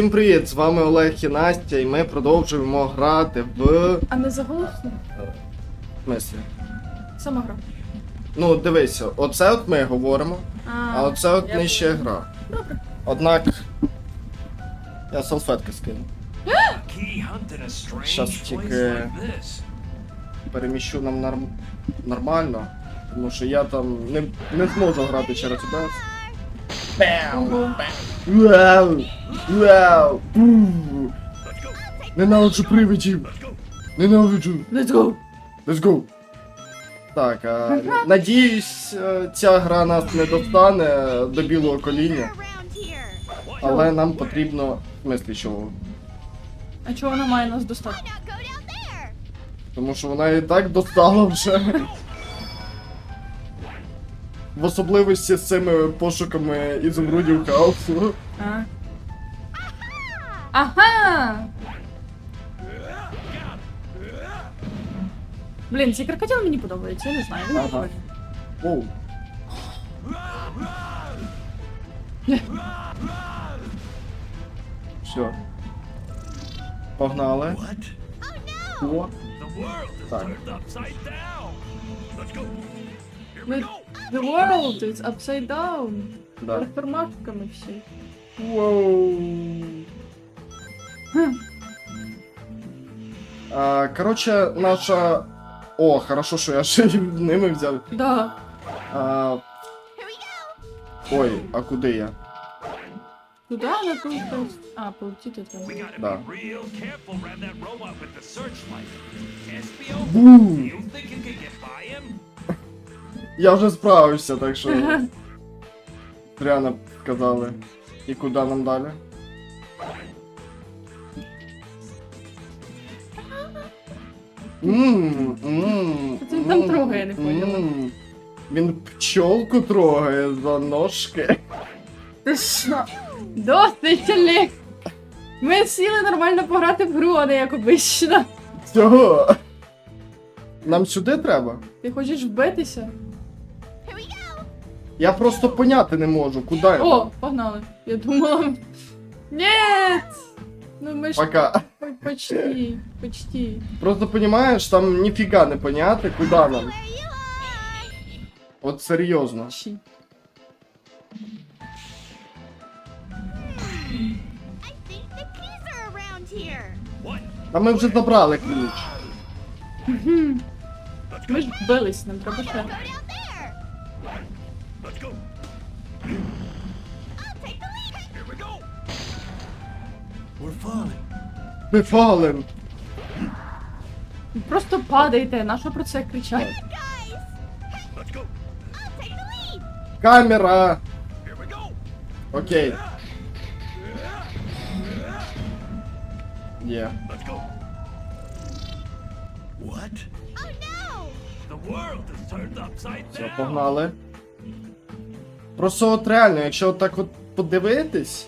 Всім привіт! З вами Олег і Настя, і ми продовжуємо грати в. А не заголосно? В смислі? Сама гра. Ну, дивися, оце от ми говоримо, а оце от я нижче гра. Добре. Однак. Я салфетки скину. Щас тільки- Переміщу нам норм... нормально. Тому що я там не, не зможу грати через OBS. Ого. Вау! Вау! Бу! Ненавиджу привидів! Ненавиджу! Let's go! Let's go! Так, а, надіюсь, е, ця гра нас не достане до білого коління, але нам потрібно. В смислі чого? А чого вона має нас достати? Тому що вона і так достала вже. В особливості з цими пошуками ізумрудів хаосу. А. Ага! Блін, цей крокодил мені подобається, я не знаю, він Ага. прикольний. Оу. Все. Погнали. О. Так. Ми- The world is upside down. Да. Реформатками всі. Воу. Хм. А, короче, наша. О, хорошо, що я ще й ними взяв. Да. А... Ой, а куди я? Туди на ту якусь- А, полетіти треба. Да. Бум! Я вже справився, так що. Пряно сказали. І куди нам далі? Ммм, він там трогає, не поняла? Він пчолку трогає за ножки. Ти що? Досить, Олег! Ми сіли нормально пограти в гру, а не як обично. Цього. Нам сюди треба? Ти хочеш вбитися? Я просто поняти не можу, куди я. О, погнали. Я думала. Нет! Ну ми ж Пока. Почти, почти. Просто понимаешь, там ніфіга не поняти, куди нам. От серйозно. Почти. Та ми вже забрали ключ. Ми ж вбились, нам треба ще. We're falling. Ми фалим. Просто падайте, на що про це? Let's go. Камера. Here we go. Окей. Є. Let's go. What? The world is turned upside Все, down. погнали. Просто от реально, якщо от так от подивитись,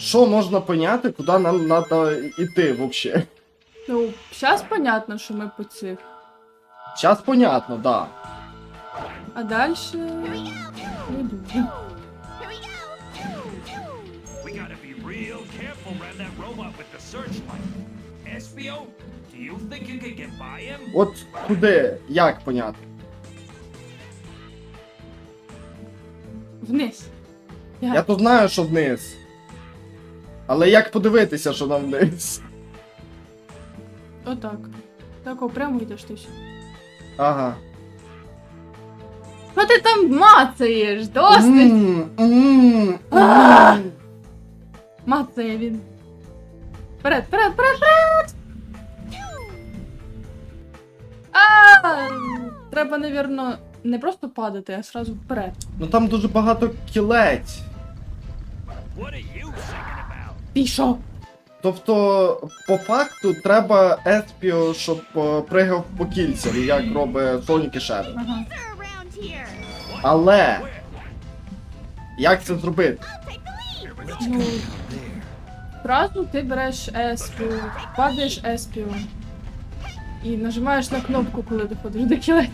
що можна поняти, куди нам треба йти взагалі? Ну, зараз понятно, що ми по цих. Зараз понятно, да. А далі. Не дуже. We gotta be real careful around that robot with the searchlight. Espio, do you think you can get by him? От куди, як поняти? Вниз. Як? Я то знаю, що вниз. Але як подивитися, що нам вниз? Отак. Так, о, прямо йдеш ти все. Ага. Що ти там мацаєш? Досить! М, м, А! м. Мацає він. Вперед, вперед, вперед, вперед! А! Треба, навірно, не просто падати, а сразу вперед. Ну там дуже багато кілець. What are you thinking about? Пішов! Тобто, по факту, треба Еспіо, щоб е, пригав по кільцям, як робить Сонік і Шедо. Ага. Але як це зробити? Ну, Зразу ти береш еспіо, падаєш еспіо. І нажимаєш на кнопку, коли доходиш до кілець.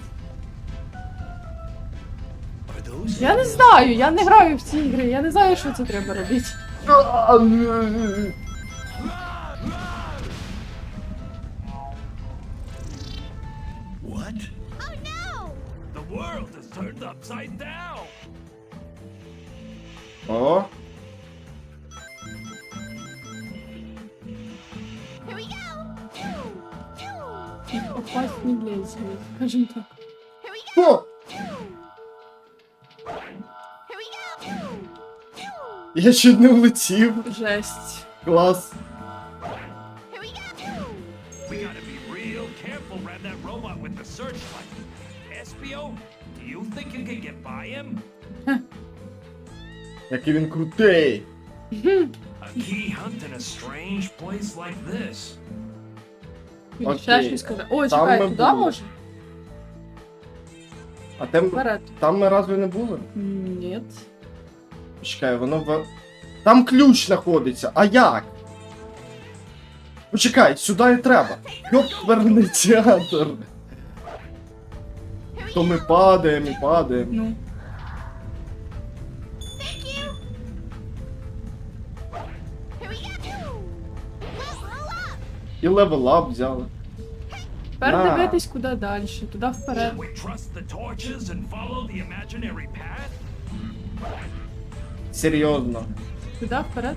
Я не знаю, я не граю в ці ігри, я не знаю, що це треба робити. What? Oh no! The world is turned upside down! О, Попасть не лезет, скажем так. О! Я чуть не влетів. Жесть. Клас. We gotta be real careful around that robot with the searchlight. Espio, do you think you can get by him? Який він крутий. A key hunt in a strange place like this. Він ще Окей. щось сказав. О, Там чекай, ми туди були. може? А там, Вперед. там ми разве не були? Ні. Почекай, воно в. Там ключ знаходиться. А як? Почекай, сюди і треба. Йоперний театр. То ми падаємо і падаємо. Ну. І левел-ап взяли. Тепер На. дивитись куди далі, туди вперед. Should we trust the torches and follow the imaginary path? Серйозно. Туди вперед.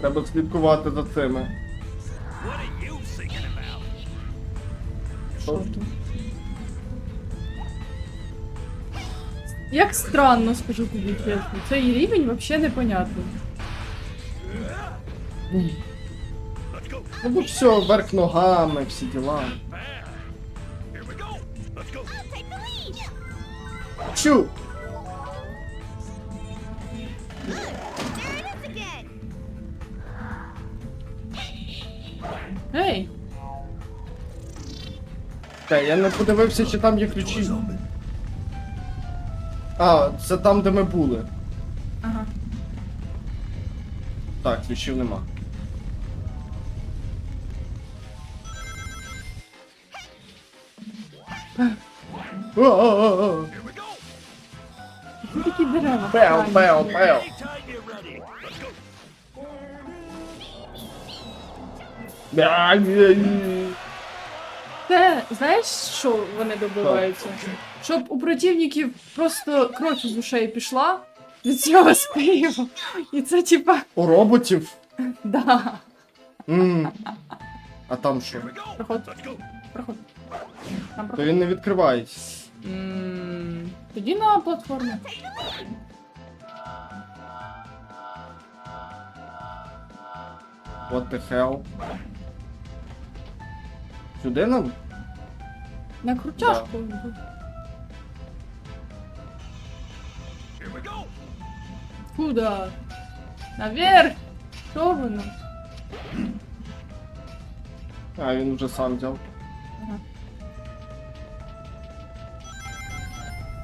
Треба слідкувати за цими. Що тут? Як странно, скажу тобі чесно. Цей рівень взагалі непонятний. Ну все, вверх ногами, всі діла. Чу! Ей! Та я не подивився, чи там є ключі. А, це там, де ми були. Ага. Так, ключів нема. Які такі дерева? Пел, странні. пел, Це, знаєш, що вони добиваються? Щоб у противників просто кров із ушей пішла від цього співу. І це типа, У роботів. да. М. А там що? Проход, проход. Там То проход. він не відкривається. М, Тоді на платформі. What the hell? Сюди нам? На крутяшку. Куда? Наверх! Що воно? А, він вже сам взяв. Ага.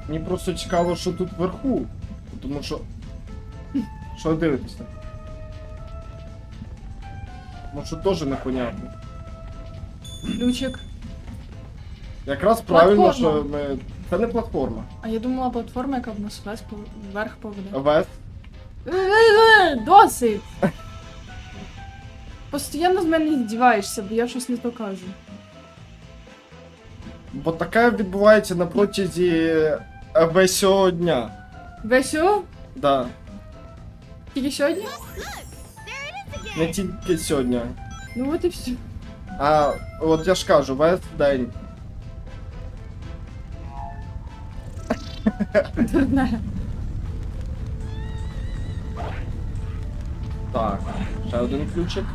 Мені просто цікаво, що тут вверху. Тому що. Що? Тому що теж непонятно. Ключик. Якраз правильно, Платформа. що ми. Це не платформа. А я думала платформа, яка в нас вес пов- вверх поведе. Вес. Е-е-е, Досить! Постоянно з мене здіваєшся, бо я щось не то кажу. Бо таке відбувається на протязі е, весь цього дня. Весю? Да. Тільки сьогодні? Не тільки сьогодні. Ну от і все. А от я ж кажу, весь день. Дурне. Так. Ще один ключик.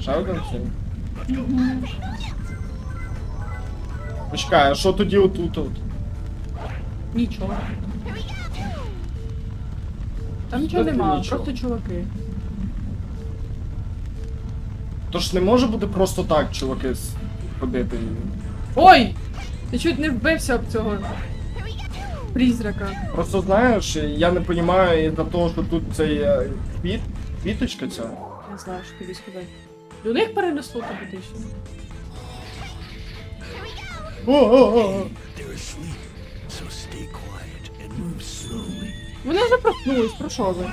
Ще один ключик. Почекай, а що тоді отут? от? Нічого. Там нічого Справді нема, нічого. просто чуваки. То ж не може бути просто так, чуваки, с- ходити. Ой! Ти чуть не вбився об цього призрака. Просто знаєш, я не розумію із-за того, що тут цей е, квіт, квіточка ця. Не знаю, що тобі сказати. До них перенесло тобі ти що? О-о-о. They're asleep, so stay quiet and move slowly. Вони вже проснулись, про що ви?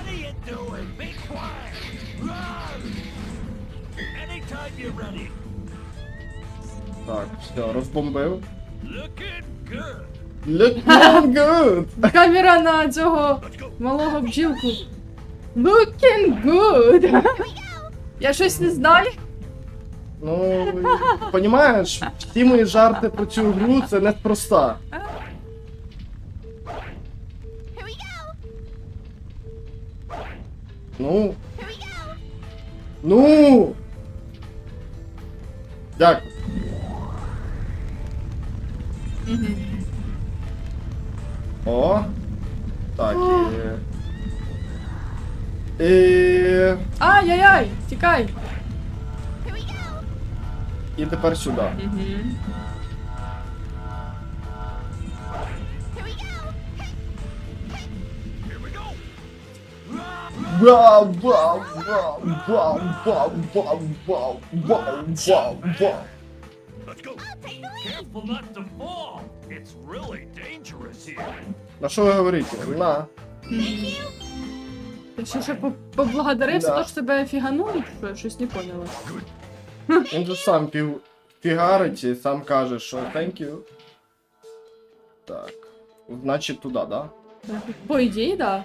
Так, все, розбомбив. Looking good. Looking good! Камера на цього малого бджілку. Looking good. Я щось не знаю. Ну, понімаєш, всі мої жарти про цю гру це неспроста. Ну. Ну. Дякую. О. Так, і... І... Ай-яй-яй, тікай. І тепер сюди. Вау, вау, вау. На що ви говорите? На. Ти ще ще по- поблагодарив за Да. те, що тебе фіганули? Що я щось не поняла. Він же сам пів... фігарить і сам каже, що thank you. Так. Значить туди, да? По ідеї, да.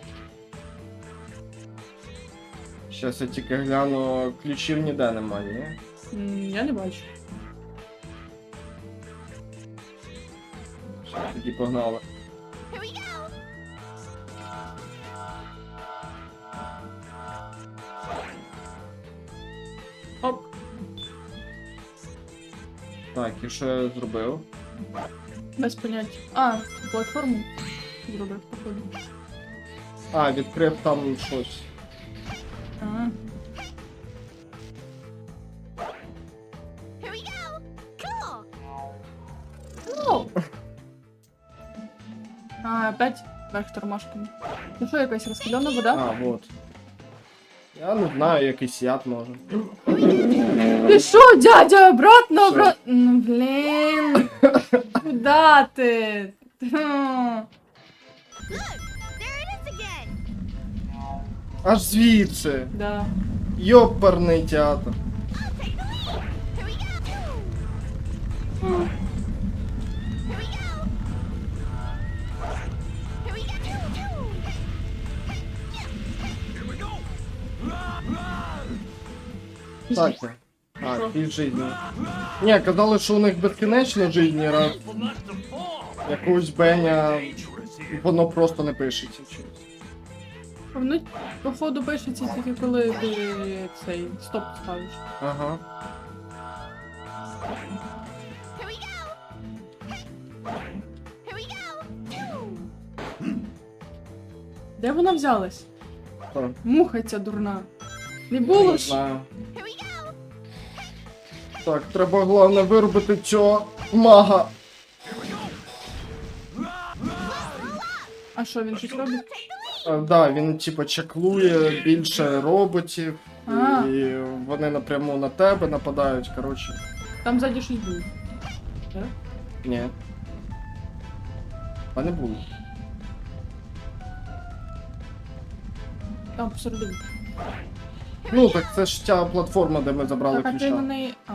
Щас я тільки гляну, ключів ніде немає, ні? Я не бачу. Щас тоді погнали. Оп. Так, і що я зробив? Без поняття. А, платформу зробив, походу. А, відкрив там щось. Опять тормашками. Ну що, якась розкидана вода? А, вот. Я не знаю, якийсь яд може. Ти що, дядя, обратно, Що? обратно. Ну, блін. Куда ти? Хм. Аж звідси. Да. Йоперний театр. Так. А, пів житті. Ні, казали, що у них безкінечно житті, раз якогось Беня воно просто не пишеться. Воно, походу, пишеться тільки коли ти цей стоп ставиш. Ага. Де вона взялась? Муха ця дурна. Не було ж. Так, треба головне виробити цього мага. А що, він щось робить? А, да, він типу чаклує більше роботів, А. і вони напряму на тебе нападають, коротше. Там ззаді щось було. Ні. А не було. Там посередині. Ну, так це ж ця платформа, де ми забрали Так, а ти ключа. неї. А.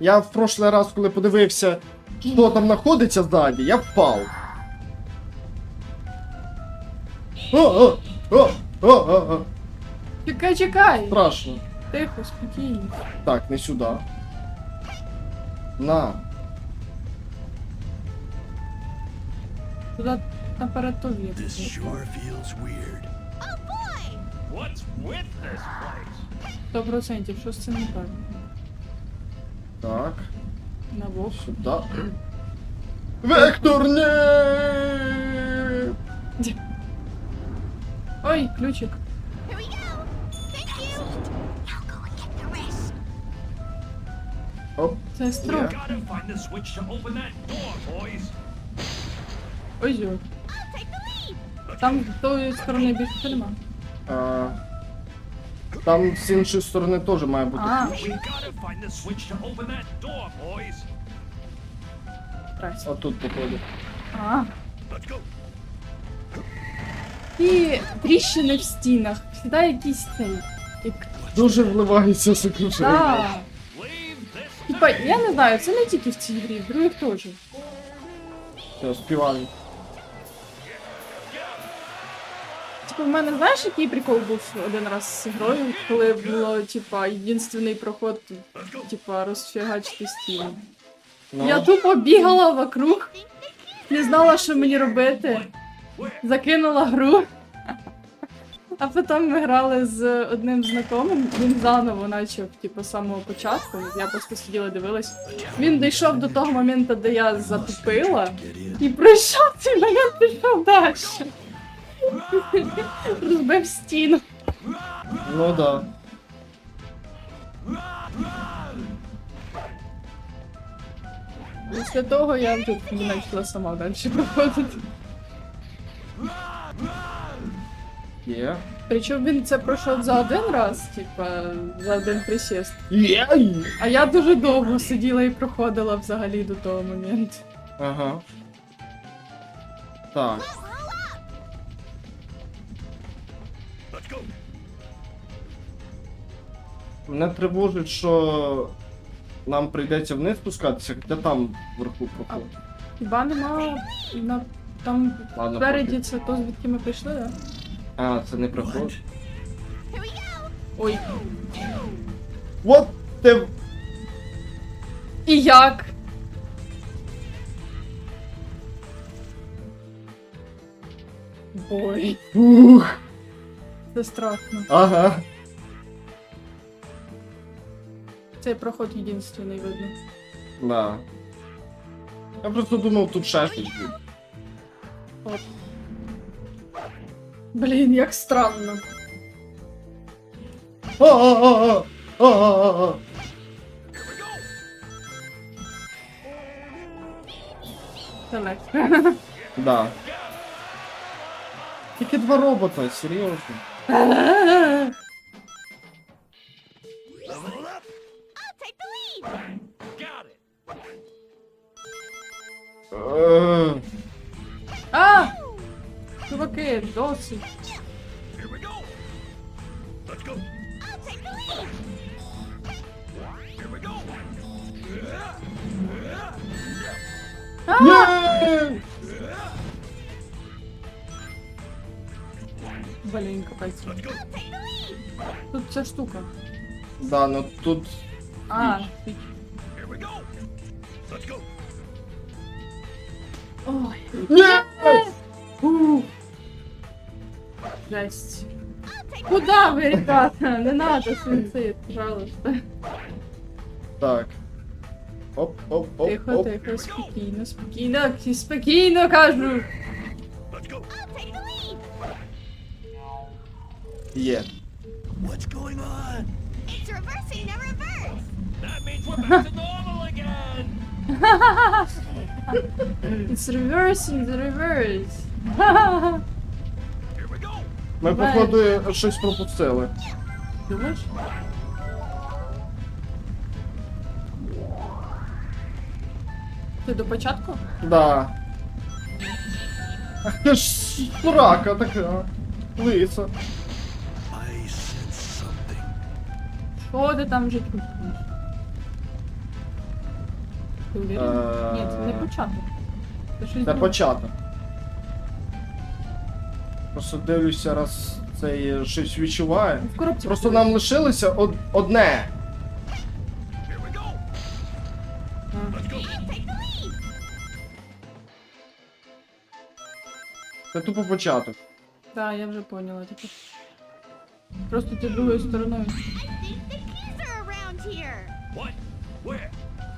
Я в прошлий раз, коли подивився, що там знаходиться ззаді, я впав. О, о, о, о, о, о. Чекай, чекай! Страшно. Тихо, спокійно. Так, не сюди. На. Туди наперед то This вірно. sure feels weird. Сто процентів, що з цим не так? Так. На бок. Сюди. Вектор, ні! Ой, ключик. Оп. Це строк. Gotta find the switch to open that door, boys. Ой, зьо. Там з тої сторони більше нема. А, Там з іншої сторони теж має бути А. Здрасте. Отут походу. А. І тріщини в стінах. Всегда якісь цей. Як... Дуже вливається сокрушення. Да. Типа, я не знаю, це не тільки в цій грі, в других теж. Все. В мене знаєш, який прикол був один раз з грою, коли було, типа, єдинственний проход, типа, розфігачити стіну. Ну, Я тупо бігала вокруг, не знала, що мені робити. Закинула гру. А потім ми грали з одним знайомим, він заново почав, типу, з самого початку. Я просто сиділа дивилась. Він дійшов до того моменту, де я затупила, і пройшов цей момент, пішов далі. Розбив стіну. ну да. Після того я вже не почала сама далі проходити. Є. Причому він це пройшов за один раз, типа, за один присіст. Є! А я дуже довго сиділа і проходила взагалі до того моменту. Ага. Так. Мене тривожить, що нам прийдеться вниз спускатися, хоча там вверху проход. Хіба нема на там Ладно, поки. це то, звідки ми прийшли, да? А, це не проход. Ой. Вот ти. І як? Ой, Ух. це страшно. Ага. Цей проход єдинственний видно. Да. Я просто думав, тут ще щось буде. От. Блін, як странно. А-а-а-а! А-а-а-а! Це легше. Да. Тільки два робота, серйозно. Ні! Блін, капець. Let's go. Тут ця штука. Да, ну тут. А, Here we go. Go. ой. Ні! Фу. Жесть. Куда ви, ребята? Не надо суицид, пожалуйста. Так. Оп, оп, оп, Тихо, оп. тихо, спокійно, спокійно, спокійно кажу. Let's go. Є. What's going on? It's reversing the reverse. That means we're back to normal again. It's reversing the reverse. Ми, Давай. походу, щось пропустили. Думаєш? Ти до початку? Да. Ах ти ж сурака така. Лиса. I sense something. Що ти там вже чувствуєш? Ти уверен? Е, Ні, це не початок. Це щось Це друге. початок. Просто дивлюся, раз цей щось відчуває. В коробці. Просто нам лишилося од- одне. Це тупо початок. Так, я вже поняла тепер. Просто ти другою стороною. I think the keys are around here. What? Where?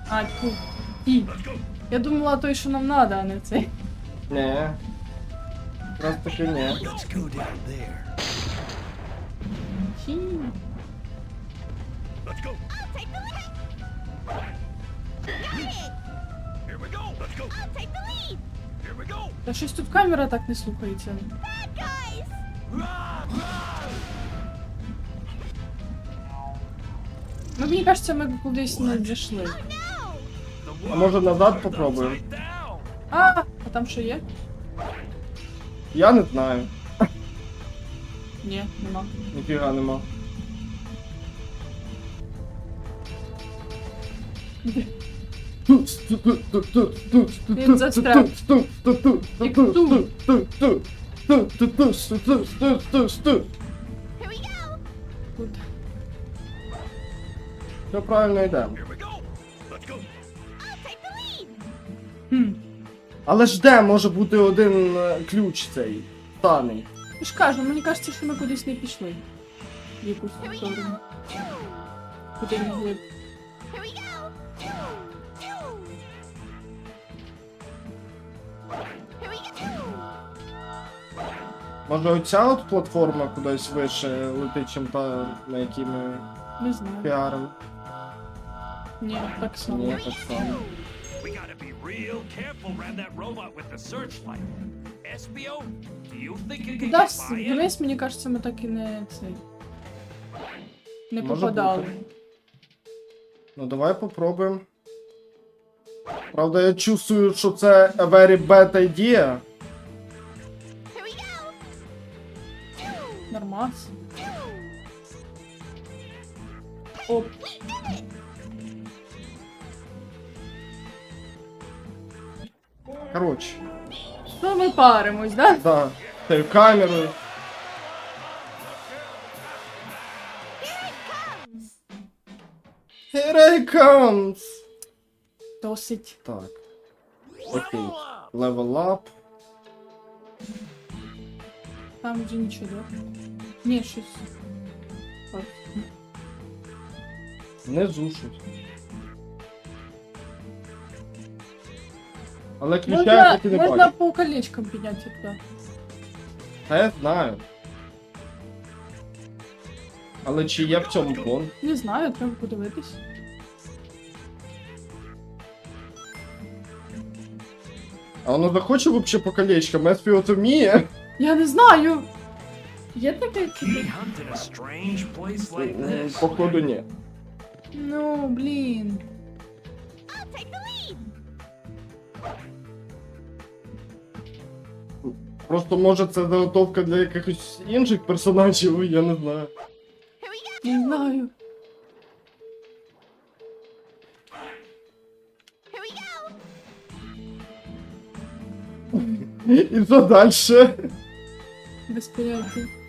А, тьфу. Ті. Let's go. Я думала той, що нам надо, а не цей. Ні. Раз таки ні. Та щось тут камера так не слухається. Ну, мені кажеться, ми кудись не дійшли. А може назад попробуємо? А, а там що є? Я не знаю. Ні, нема. Ніфіга нема. Він застряг. Here we go. Тут. Все правильно йдемо. Here we go. Let's go. I'll take the lead. Хм. Але ж де може бути один е, ключ цей станий? Я ж кажу, мені кажеться, що ми кудись не пішли. В якусь сторону. Куди не глиб. Може оця от платформа кудись вище летить, чим та, на якій ми Не знаю. піаримо? Ні, так само. Ні, так само. We gotta be real careful around that robot with the searchlight. SBO, do you think you can Куди get с- by it? вниз, мені кажеться, ми так і не цей. Не Може попадали. бути. Ну давай попробуємо. Правда, я чувствую, що це a very bad idea. Here. Нормас. Оп. Коротше, Ну ми паримось, да? да, цією камерою. Here I comes! Досить. Так. Окей. Level up. Там вже нічого, да? Ні, щось. Ось. Внизу щось. Але ключа я Можна, так не можна бачу. по колечкам підняти туди. Та я знаю. Але чи є в цьому план? Не знаю, треба подивитись. А воно захоче вообще по колечкам? Еспіо це вміє? Я не знаю. Є таке? We hunted a strange place like М, this. Походу ні. Ну, блін. I'll take the lead. Просто може це заготовка для якихось інших персонажів, я не знаю. Не знаю. І що далі? Без go.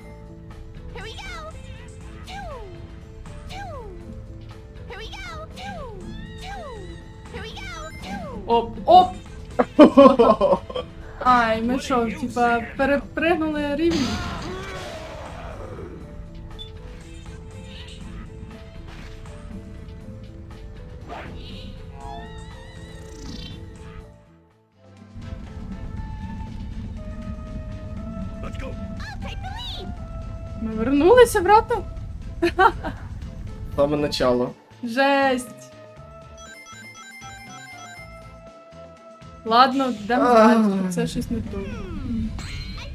Оп, оп! Ай, ми що, типа, перепригнули рівні? Ми вернулися, брато? Саме начало. Жесть. Ладно, йдемо Ах. далі, це щось не то. I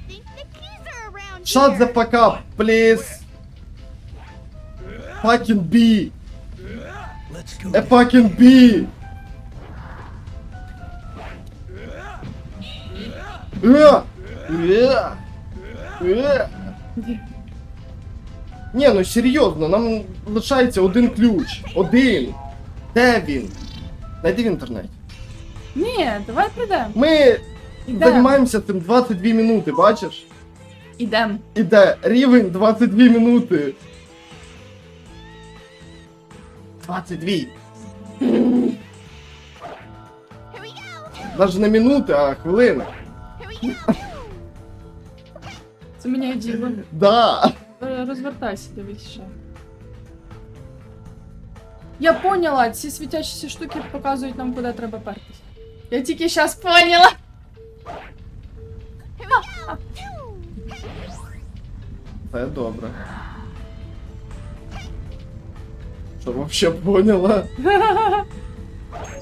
think the keys are around Shut here. the fuck up, please! Fucking B! Let's go. A fucking B! Е! Е! Е! Ні, ну серйозно, нам лишається один ключ. Один. Де він? Найди в інтернеті. Ні, давай прийдемо. Ми Ідем. займаємося цим 22 минути, бачиш? Ідем. Іде рівень 22 минути. 22. Here. Навіть не минути, а хвилини. Це мені діло. Да. Е, Розвертайся, дивись ще. Я поняла, ці світячі штуки показують нам, куди треба пертись. Я тільки щас поняла. Це добре. Що вообще поняла?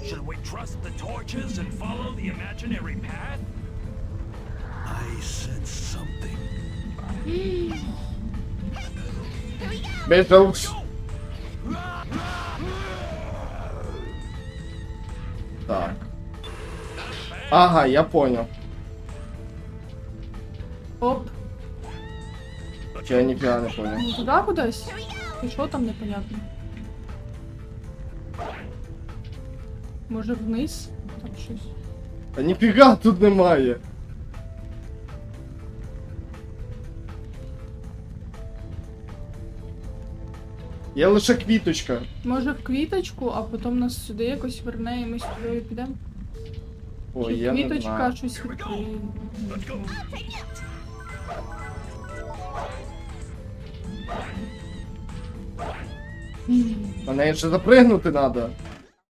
Should we trust the torches and follow the imaginary path? I said something. Beetles. Так. Ага, я понял. Оп. Чи я ніфіга не понял. Ну туди кудись? І що там непонятно? Може вниз? Там щось. Та ніфіга тут немає. Є лише квіточка. Може в квіточку, а потім нас сюди якось верне і ми сюди підемо? Ой, я не квіточка знаю. щось відкриє? На неї ще запригнути треба.